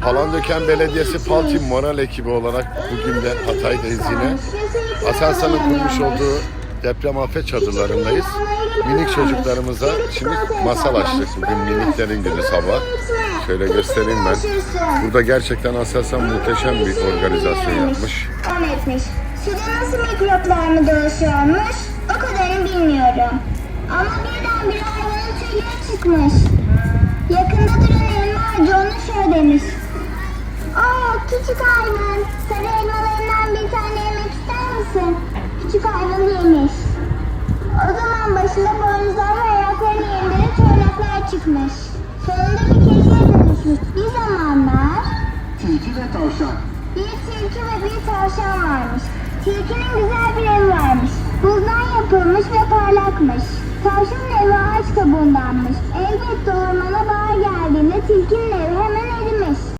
Palandöken Belediyesi Paltin Moral ekibi olarak bugün de Hatay'dayız yine. Aselsan'ın kurmuş olduğu deprem afet çadırlarındayız. Minik çocuklarımıza şimdi masal açtık bugün miniklerin günü sabah. Şöyle göstereyim ben. Burada gerçekten Aselsan muhteşem bir organizasyon yapmış. Etmiş. Suda nasıl mikroplar mı dolaşıyormuş? O kadarını bilmiyorum. Ama birdenbire hayvanın tüyleri çıkmış. Yakında duran elma ağacı ona şöyle demiş. Küçük hayvan. Sarı elmalarından bir tane yemek ister misin? Küçük hayvan yemiş. O zaman başında boynuzlar ve ayaklarının yerinde çıkmış. Sonunda bir kediye dönüşmüş. Bir zamanlar Tilki ve tavşan. bir tilki ve bir tavşan varmış. Tilkinin güzel bir evi varmış. Buzdan yapılmış ve parlakmış. Tavşanın evi ağaç kabuğundanmış. Elbette ormana bahar